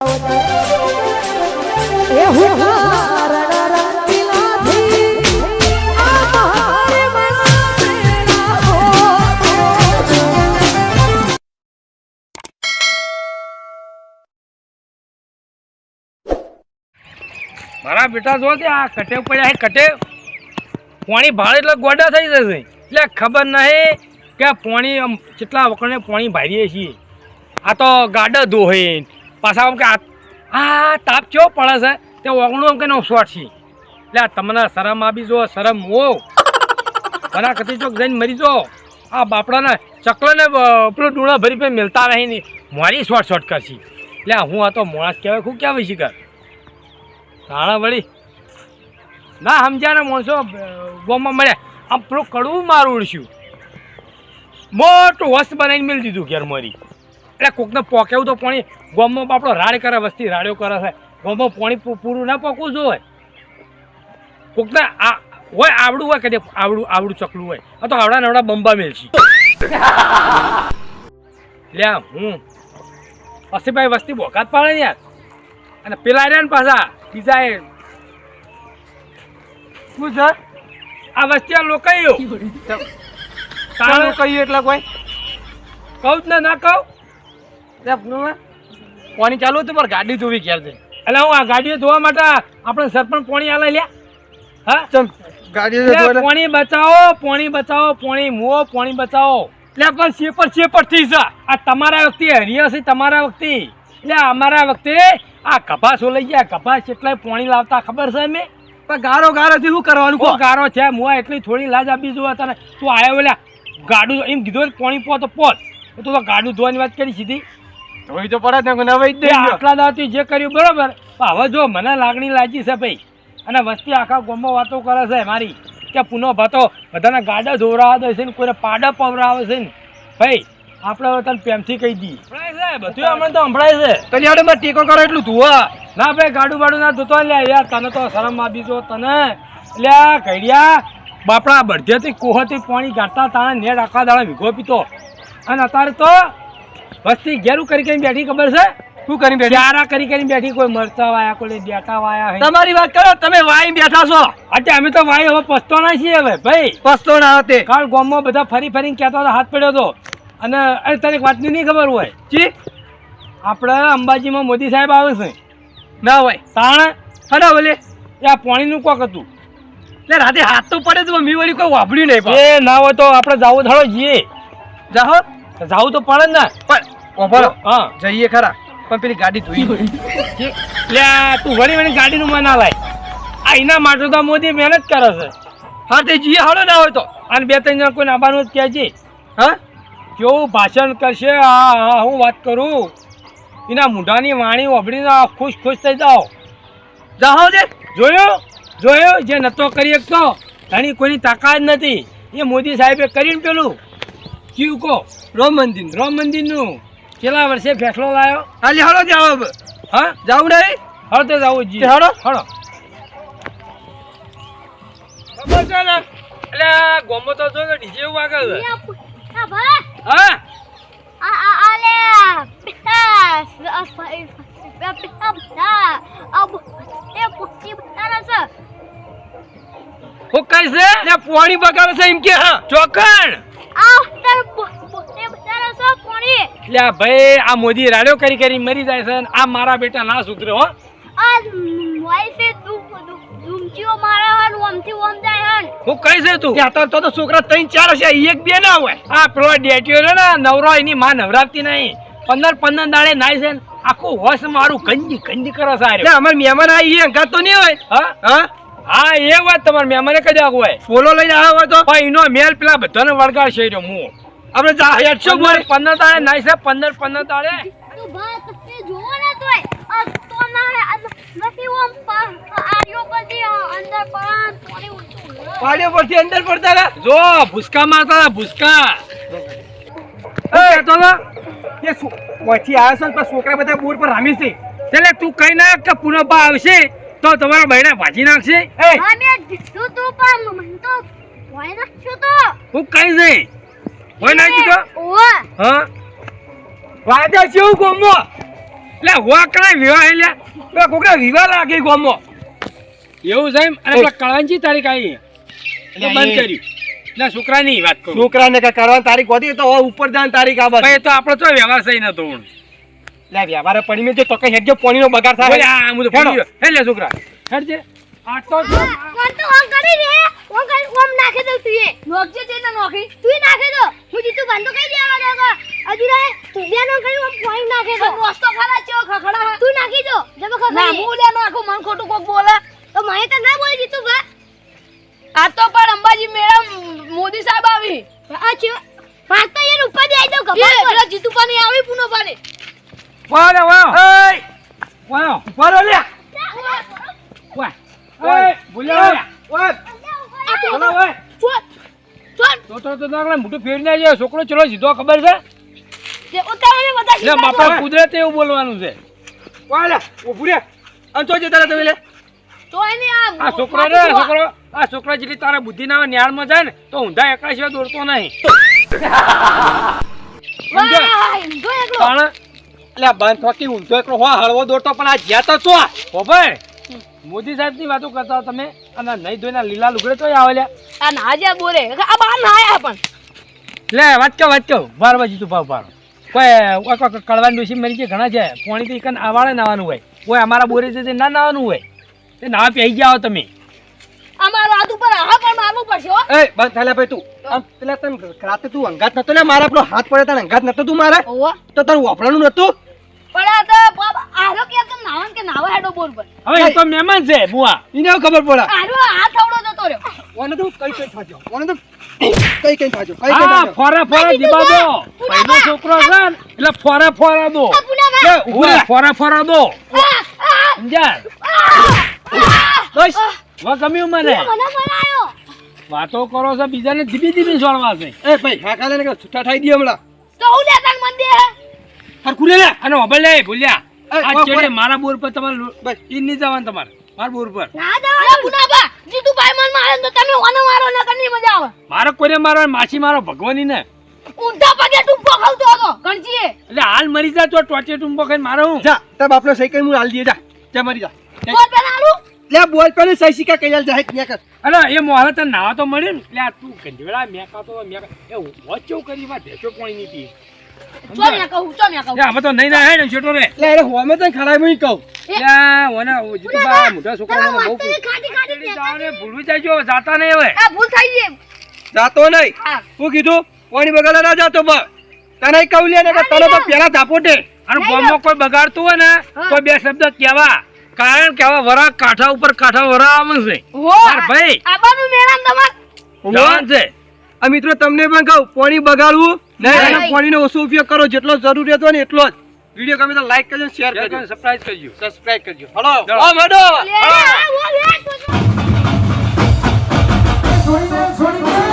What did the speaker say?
મારે બેટા જો કે આ કટે પડ્યા કટે. પોણી ભાડે એટલે ગોડા થઈ જશે. એટલે ખબર નહીં કે પોણી કેટલા વખતે પોણી ભારીએ છીએ. આ તો ગાડા દોહે પાછા આમ કે આ તાપ કેવો પડે છે? તે ઓગણું આમ કે નો છે. એટલે તમને શરમ આવી જો શરમ હો બના કતી ચોક જઈને મરી જો આ બાપડાને ચકલાને પેલું ડૂણા ભરી પે મિલતા નહીં. મારી શોર્ટ શોર્ટ કરશી. એટલે હું આ તો મોણસ કહેવાય ખૂબ કહેવાય કર? તાણા વળી ના સમજ્યા ને માણસો ગોમાં મળ્યા. આમ પેલું કડવું મારું ઉડશું. મોટું વસ્ત બનાવીને મેળ દીધું ઘેર મારી. એટલે કોકને પોકેવું તો પાણી ગોમમાં બાપડો રાડ કરે વસ્તી રાડ્યો કરે છે. ગોમમાં પાણી પૂરું ના પોકવું જોઈએ કોકને આ હોય આવડું હોય કદી આવડું આવડું ચકલું હોય. આ તો આવડા નવડા બંબા મેળશી લ્યા હું અસીભાઈ વસ્તી બોકાત પાડે યાર. અને પેલા રહ્યા ને પાછા બીજા એ શું છે? આ વસ્તી આ લોકાયો તારું કહ્યું એટલે કોઈ? કહું જ ને ના કહું પાણી ચાલુ હતું પણ ગાડી જોવી ઘેર છે એટલે હું આ ગાડીઓ ધોવા માટે આપણે સરપંચ પાણી આલે લ્યા. હા? એટલે પાણી બચાવો પાણી બચાવો પાણી મુઓ પાણી બચાવો. એટલે પણ શેપર શેપર થઈ છે આ તમારા વખતે હરિયા છે તમારા વખતે. એટલે અમારા વખતે આ કપાસો લઈ ગયા. કપાસ કેટલાય પાણી લાવતા ખબર છે અમે ગારો ગારો થી શું કરવાનું ગારો છે મુઆ એટલી થોડી લાજ આપી જોવા તને. તું આવ્યો ઓલ્યા ગાડું એમ કીધું પોણી પાણી પો તો પોત તો ગાડું ધોવાની વાત કરી સીધી. ધોઈ તો પડે ને નવાઈ જ તે આટલા દાવથી જે કર્યું બરાબર? પણ હવે જો મને લાગણી લાગી છે ભાઈ. અને વસ્તી આખા ગામમાં વાતો કરે છે મારી. કે પુનો ભાતો બધાના ગાડા ધોરાવા દે છે ને કોઈને પાડા પવરાવે છે ને. ભાઈ આપણે તને પ્રેમથી કહી દઈએ. બધું હમણાં તો સંભળાય છે. તને આવડે મારે ટેકો કરો એટલું ધોવા ના ભાઈ ગાડું બાડું ના ધોતો લે યાર તને તો શરમ આપી જો તને. લ્યા ઘડિયા બાપડા બળધેથી કોહથી પાણી ગાંઠતા તાણે નેટ આખા દાડા ભીગો પીતો. અને અત્યારે તો વસ્તી ઘેરું કરી કરીને બેઠી ખબર છે? શું કરી બેઠી? ચારા કરી કરીને બેઠી કોઈ મરતા વાયા કોઈ બેઠા વાયા તમારી વાત કરો તમે વાઈ બેઠા છો. આજે અમે તો ભાઈ હવે પસ્તો ના છીએ હવે ભાઈ. પસ્તો ના હતી. કાલ ગામમાં બધા ફરી ફરીને કહેતા હતા હાથ પડ્યો હતો અને અરે તને એક વાતની નહીં ખબર હોય? જી? આપણે અંબાજીમાં મોદી સાહેબ આવે છે. ના હોય. તાણ? ખરા બોલે એ આ પાણીનું કોક હતું. એટલે રાતે હાથ તો પડે તો મી વળી કોઈ વાપર્યું નહીં એ ના હોય તો આપણે જાવું થોડો જઈએ. જાહો જાવું તો પડે ને. પણ ઓભરો હા. જઈએ ખરા. પણ પેલી ગાડી ધોઈ લે. તું વળી વળી ગાડીનું મન લાય. આ એના માટે તો મોદી મહેનત કરે છે. હા તે જઈએ હાલો ના હોય તો. અને બે ત્રણ જણા કોઈ આવવાનું જ કહે છે હા? કેવું ભાષણ કરશે? હા હા હું વાત કરું. એના મૂઢાની વાણી ઓભળીને આ ખુશ ખુશ થઈ જાઓ. જાહો દે જોયું? જોયું? જે નતો કરી શકતો. એની કોઈની તાકાત નથી. એ મોદી સાહેબે કરીને પેલું. જીવ કહો રામ મંદિર રામ મંદિરનું. છેલ્લા વર્ષે ફેસલો લાયો? હાલી હાલો જાવ હવે. હા? જાવ નહીં? હળ તો જાવું જી તે હળો. હળો ખબર છે ને? એટલે ગોમો તો જો ડીજે એવું વાગે છે. આ હા? પોણી બગાડે છે એમ કે હા. ચોકણ આ તર પુતી બતારા છે એટલે ભાઈ આ મોદી રાડ્યો કરી કરી મરી જાય છે આ મારા બેટા ના સુધરે હો. આ મોય સે મારા હન ઓમથી ઓમ જાય હન. હું કઈ છે તું? ત્યાં તો તો તો છોકરા ત્રણ ચાર હશે એક બે ના હોય. આ પેલો ડેટીઓ ને નવરો એની માં નવરાવતી નહીં. પંદર પંદર દાડે નાય છે આખું હોશ મારું ગંજી ગંજી કરે છે લે મહેમાન આવી એ તો નહીં હોય. હા? હા? હા એ વાત તમારે મહેમાને કદી હોય. ફોલો લઈને આવ્યો હોય તો? એનો મેલ પેલા બધાને વળગાડશે રહ્યો હું. આપણે જા હેડશો બોલ પંદર દાડે નાય છે પંદર પંદર દાડે તું ભા જોવો ને તોય આ તો ના આ નથી ઓમ પા- પછી અંદર પણ કોણી ઊંચું પાડ્યો પરથી અંદર પડતા જો ભૂસકા મારતા ભૂસકા. એ તો ના એ સો- ઓયથી આવ્યો છે ને છોકરા બધા બોર પર રામી છે. એટલે તું કઈ ના કે પુનઃ આવશે તો તમારા બહેને ભાજી નાખશે? એ અમે કીધું તું પણ મને તો ભય નાખ્યો તો હું કઈ છે હોય તો ઓવે હા? વાદા જેવું ગમો? વિવાહ એટલે પેલા કોકના વિવાહ લાગે ગોમો. એવું છે એમ અને પેલા કળવાંચી તારીખ આવી એટલે બંધ કર્યું. એટલે છોકરાની વાત કરું. છોકરાને કઈ કરવાની તારીખ હોતી તો ઉપર જવાની તારીખ આ બસ. તો આપણો તો વ્યવહાર સહી નતો હું લે વ્યવહાર પડી મેં જો તો કઈ હેડજો પાણીનો બગાડ થાય. આ હું તો હેડો. હે લે છોકરા હેડજે. આ તો કોણ તો કરી દે. ઓમ કરી ઓમ નાખી દઉં તું એ. નોખજે તે ના નોખી. તું નાખી દો હું જીતું બંધો કઈ દેવા દેગા હજુ રે તું બે નો કઈ ઓમ પોઈન્ટ નાખી દો રોસ્તો ખરા ચો ખખડા. તું નાખી દો. જબ ખખડા. ના હું લે નાખું મન ખોટું કોક બોલે. તો મને તો ના બોલી જીતું બા આ તો પણ અંબાજી મેડમ મોદી સાહેબ આવી. આ ચો પાંચ તો એ ઉપર દે આઈ દો ખબર પેલા જીતુ પાની આવી પૂનો પાને. વાહ વાહ એ વાહ. ઊભા લે વાહ ઓય બોલ્યા. ઓય તો નાગલા મોટું ફેર ના જાય. છોકરો ચલો સીધો ખબર છે? જે બધા બાપા જો. એવું બોલવાનું છે. ઓય લે ઉભું રે. આમ તો જતા તમે લે. તો એની આ આ છોકરો રે આ છોકરો આ છોકરા જેટલી તારા બુદ્ધિ ના ન્યાળમાં જાય ને તો ઊંધા એકલા સિવાય દોડતો નહીં. પણ એટલે બંધ થોકી ઊંધો એકલો હો હળવો દોડતો પણ આ જ્યાં તો છો ખબર? મોદી સાહેબની વાતો કરતા હો તમે અને નહીં ધોઈને લીલા લુગડે તો આવેલા આ નાજ્યા બોરે આ બા ના આયા પણ. લે વાટકો વાટકો બાર બાજુ તું ભાવ બાર કોઈ કોઈ કડવાની ડોસી મરી કે ઘણા છે. પાણી તો એકન આવાળે નાવાનું હોય. કોઈ અમારા બોરે છે ના નાવાનું હોય. તે નાવા પી ગયા હો તમે. અમારો હાથ ઉપર હા પણ મારવું પડશે હો. એ બસ થાલે ભાઈ તું. આમ પેલા તને રાતે તું અંગાત નતો ને મારા આપણો હાથ પડે તને અંગાત નતો તું મારે? તો તારું વાપરાનું નતું? પણ આ તો બાપ આરો કે કે નાવા હેડો બોર પર? હવે એ તો મહેમાન છે બુઆ. ઇને ખબર પડે. આરો આ થવડો જતો રહ્યો. ઓને તો કઈ કઈ થાજો ઓને તો કઈ કઈ થાજો કઈ કઈ થાજો. ફોરા ફોરા દીબા દો પહેલો છોકરો છે એટલે ફોરા ફોરા દો. ઉભું ફોરા ફોરા દો. સમજ્યા? બસ વા ગમ્યું મને મને બનાયો વાતો કરો છો બીજાને ધીમી ધીબી છોડવા છે. એ ભાઈ હા કાલે ને છૂટા થઈ દે હમણાં. તો હું લે તન મન દે લે લે અને ઓબલ લે ભૂલ્યા. આ ચેડે મારા બોર પર તમારે બસ. નહીં જવાનું તમારે. મારા બોર પર. ના અરે દા પુનાબા જીતુ ભાઈ મન મારે તો તમે ઓને મારો ન કરની મજા આવે. મારે કોઈને મારો માછી મારો ભગવાની ને. ઊંધા પગે ટૂંપો ખાવતો હતો ગણજીએ. એટલે હાલ મરી જા તો ટોચે ટુંબો ખાઈને મારો હું. જા તાર બાપનો સહી કઈ હું હાલ દે જા. જા મરી જા. બોલ પેન આલુ લે બોલ પેલે સહી સિક્કા કઈ જાય ત્યાં કર. અરે એ મોહરે તને નાવા તો મળે ને. એટલે તું ગંજવેડા મેકાતો તો મેકા એ વચ્ચે કરી માં દેશો કોણી ની પી તો નહીં ના હે છોટો રે. અરે હોમે તને કહું. ઓને જીતુબા મોટા છોકરા મને બહુ ખાટી ખાટી જાવને ભૂલવી જાજો જાતા નહીં હવે. ભૂલ થઈ ગઈ જાતો નહીં. હા. કીધું? કોની બગાડે ના જાતો બસ તને કહું લે ને કે તને તો પેલા અને ગામમાં કોઈ બગાડતું હોય ને તો બે શબ્દ કહેવા. કારણ કે આવા વરા કાંઠા ઉપર કાંઠા વરા આવે છે. હો ભાઈ. આબાનું મેળામ તમાર જવાન છે. આ મિત્રો તમને પણ કહું પાણી બગાડવું નહીં. અને પાણીનો ઓછો ઉપયોગ કરો જેટલો જરૂરિયાત હોય ને એટલો જ. વીડિયો ગમે તો લાઈક કરજો શેર કરજો. સબસ્ક્રાઇબ કરજો. સબસ્ક્રાઇબ કરજો. હલો ઓ મેડો છોડી દે છોડી દે.